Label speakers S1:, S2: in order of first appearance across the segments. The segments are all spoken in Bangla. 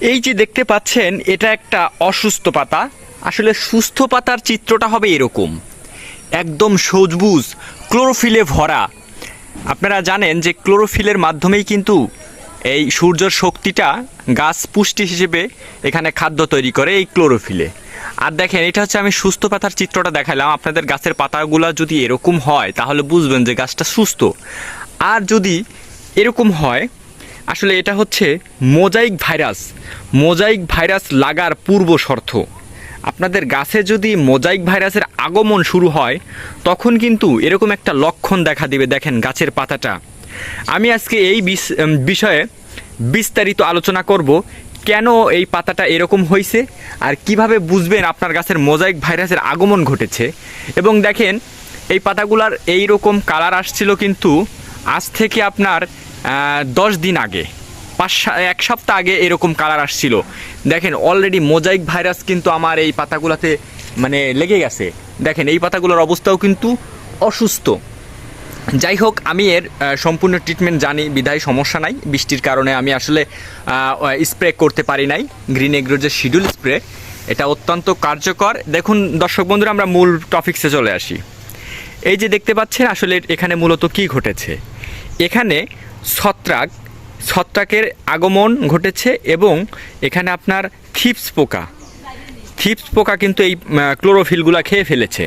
S1: এই যে দেখতে পাচ্ছেন, এটা একটা অসুস্থ পাতা। আসলে সুস্থ পাতার চিত্রটা হবে এরকম। একদম সবুজ, ক্লোরোফিলে ভরা। আপনারা জানেন যে ক্লোরোফিলের মাধ্যমেই কিন্তু এই সূর্যের শক্তিটা গাছ পুষ্টি হিসেবে এখানে খাদ্য তৈরি করে এই ক্লোরোফিলে। আর দেখেন, এটা হচ্ছে আমি সুস্থ পাতার চিত্রটা দেখালাম। আপনাদের গাছের পাতাগুলো যদি এরকম হয়, তাহলে বুঝবেন যে গাছটা সুস্থ। আর যদি এরকম হয় আসলে এটা হচ্ছে মোজাইক ভাইরাস। মোজাইক ভাইরাস লাগার পূর্ব শর্ত। আপনাদের গাছে যদি মোজাইক ভাইরাসের আগমন শুরু হয়, তখন কিন্তু এরকম একটা লক্ষণ দেখা দিবে, দেখেন গাছের পাতাটা। আমি আজকে এই বিষ- বিষয়ে বিস্তারিত আলোচনা করব, কেন এই পাতাটা এরকম হয়েছে আর কীভাবে বুঝবেন আপনার গাছের মোজাইক ভাইরাসের আগমন ঘটেছে। এবং দেখেন, এই পাতাগুলার এই রকম কালার আসছিল কিন্তু আজ থেকে আপনার দশ দিন আগে, পাঁচ এক সপ্তাহ আগে এরকম কালার আসছিল। দেখেন অলরেডি মোজাইক ভাইরাস কিন্তু আমার এই পাতাগুলোতে মানে লেগে গেছে। দেখেন, এই পাতাগুলোর অবস্থাও কিন্তু অসুস্থ। যাই হোক, আমি এর সম্পূর্ণ ট্রিটমেন্ট জানি, বিধায় সমস্যা নাই। বৃষ্টির কারণে আমি আসলে স্প্রে করতে পারি নাই। গ্রিন এগ্রোর যে শিডিউল স্প্রে এটা অত্যন্ত কার্যকর। দেখুন, দর্শক বন্ধুরা, আমরা মূল টপিক্সে চলে আসি। এই যে দেখতে পাচ্ছেন, আসলে এখানে মূলত কি ঘটেছে? এখানে ছত্রাক, ছত্রাকের আগমন ঘটেছে এবং এখানে আপনার থিপস পোকা। থিপস পোকা কিন্তু এই ক্লোরোফিলগুলো খেয়ে ফেলেছে।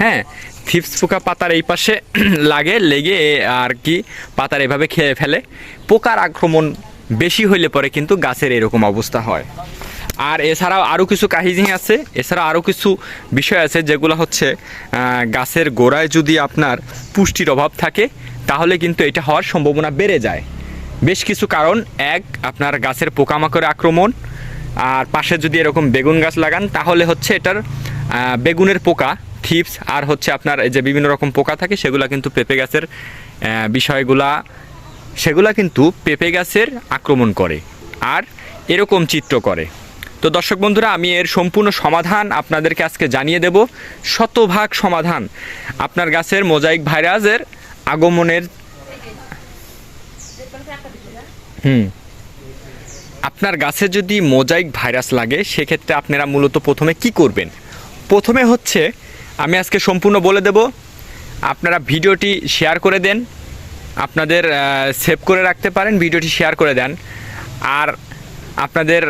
S1: হ্যাঁ থিপস পোকা পাতার এই পাশে লাগে, লেগে আর কি পাতার এভাবে খেয়ে ফেলে। পোকার আক্রমণ বেশি হইলে পরে কিন্তু গাছের এরকম অবস্থা হয়। আর এছাড়াও আরও কিছু কাহিনী আছে এছাড়া আরও কিছু বিষয় আছে যেগুলো হচ্ছে গাছের গোড়ায় যদি আপনার পুষ্টির অভাব থাকে তাহলে কিন্তু এটা হওয়ার সম্ভাবনা বেড়ে যায়। বেশ কিছু কারণ, এক, আপনার গাছের পোকামাকড় আক্রমণ, আর পাশে যদি এরকম বেগুন গাছ লাগান, তাহলে হচ্ছে এটার বেগুনের পোকা, থিপস, আর হচ্ছে আপনার এই যে বিভিন্ন রকম পোকা থাকে, সেগুলা কিন্তু পেঁপে গাছের বিষয়গুলা, সেগুলা কিন্তু পেঁপে গাছের আক্রমণ করে, আর এরকম চিত্র করে। তো দর্শক বন্ধুরা, আমি এর সম্পূর্ণ সমাধান আপনাদেরকে আজকে জানিয়ে দেব। শতভাগ সমাধান। আপনার গাছের মোজাইক ভাইরাসের আগমনের হুম। আপনার গাছে যদি মোজাইক ভাইরাস লাগে, সেক্ষেত্রে আপনারা মূলত প্রথমে কি করবেন? প্রথমে হচ্ছে, আমি আজকে সম্পূর্ণ বলে দেব, আপনারা ভিডিওটি শেয়ার করে দেন, আপনাদের সেভ করে রাখতে পারেন, ভিডিওটি শেয়ার করে দেন, আর আপনাদের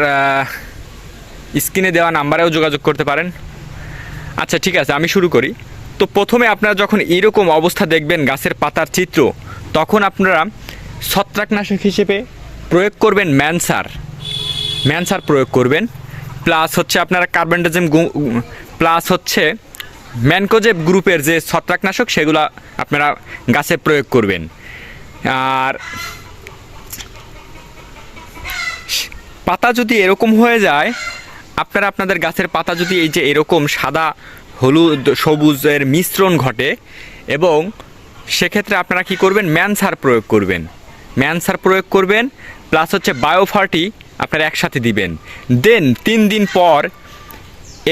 S1: স্ক্রিনে দেওয়া নাম্বারেও যোগাযোগ করতে পারেন। আচ্ছা ঠিক আছে, আমি শুরু করি। তো প্রথমে আপনারা যখন এরকম অবস্থা দেখবেন গাছের পাতার চিত্র, তখন আপনারা ছত্রাকনাশক হিসেবে প্রয়োগ করবেন ম্যানসার। ম্যানসার প্রয়োগ করবেন। প্লাস হচ্ছে আপনারা কার্বনডাজিম প্লাস হচ্ছে ম্যানকোজেব গ্রুপের যে ছত্রাকনাশক, সেগুলো আপনারা গাছে প্রয়োগ করবেন। আর পাতা যদি এরকম হয়ে যায়, আপনারা আপনাদের গাছের পাতা যদি এই যে এরকম সাদা হলুদ, সবুজের মিশ্রণ ঘটে এবং সেক্ষেত্রে আপনারা কি করবেন? ম্যানসার প্রয়োগ করবেন। ম্যানসার প্রয়োগ করবেন প্লাস হচ্ছে বায়োফার্টি আপনারা একসাথে দিবেন। দেন তিন দিন পর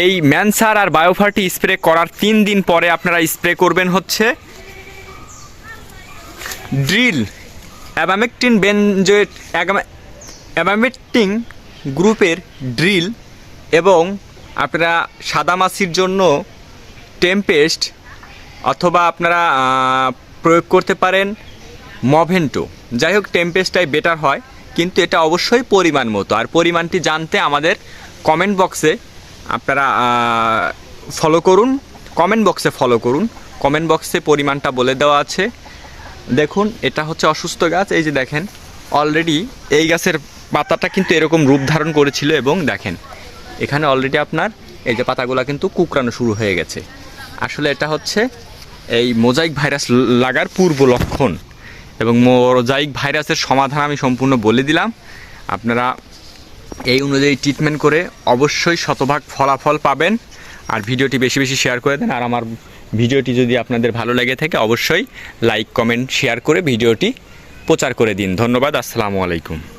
S1: এই ম্যানসার আর বায়োফার্টি স্প্রে করার তিন দিন পরে আপনারা স্প্রে করবেন হচ্ছে ড্রিল, অ্যাবামেকটিন বেনজোয়েট অ্যাবামেকটিন গ্রুপের ড্রিল এবং আপনারা সাদামাছির জন্য টেম্পেস্ট অথবা আপনারা প্রয়োগ করতে পারেন মভেন্টো যাই হোক টেম্পেস্টটাই বেটার হয়, কিন্তু এটা অবশ্যই পরিমাণ মতো। আর পরিমাণটি জানতে আমাদের কমেন্ট বক্সে আপনারা ফলো করুন। কমেন্ট বক্সে ফলো করুন। কমেন্ট বক্সে পরিমাণটা বলে দেওয়া আছে। দেখুন, এটা হচ্ছে অসুস্থ গাছ। এই যে দেখেন অলরেডি এই গাছের পাতাটা কিন্তু এরকম রূপ ধারণ করেছিল এবং দেখেন, এখানে অলরেডি আপনার এই যে পাতাগুলো কিন্তু কুকরানো শুরু হয়ে গেছে। আসলে এটা হচ্ছে এই মোজাইক ভাইরাস লাগার পূর্ব লক্ষণ এবং মোজাইক ভাইরাসের সমাধান আমি সম্পূর্ণ বলে দিলাম। আপনারা এই অনুযায়ী ট্রিটমেন্ট করে অবশ্যই শতভাগ ফলাফল পাবেন। আর ভিডিওটি বেশি বেশি শেয়ার করে দেন। আর আমার ভিডিওটি যদি আপনাদের ভালো লেগে থাকে, অবশ্যই লাইক কমেন্ট শেয়ার করে ভিডিওটি প্রচার করে দিন। ধন্যবাদ। আসসালামু আলাইকুম।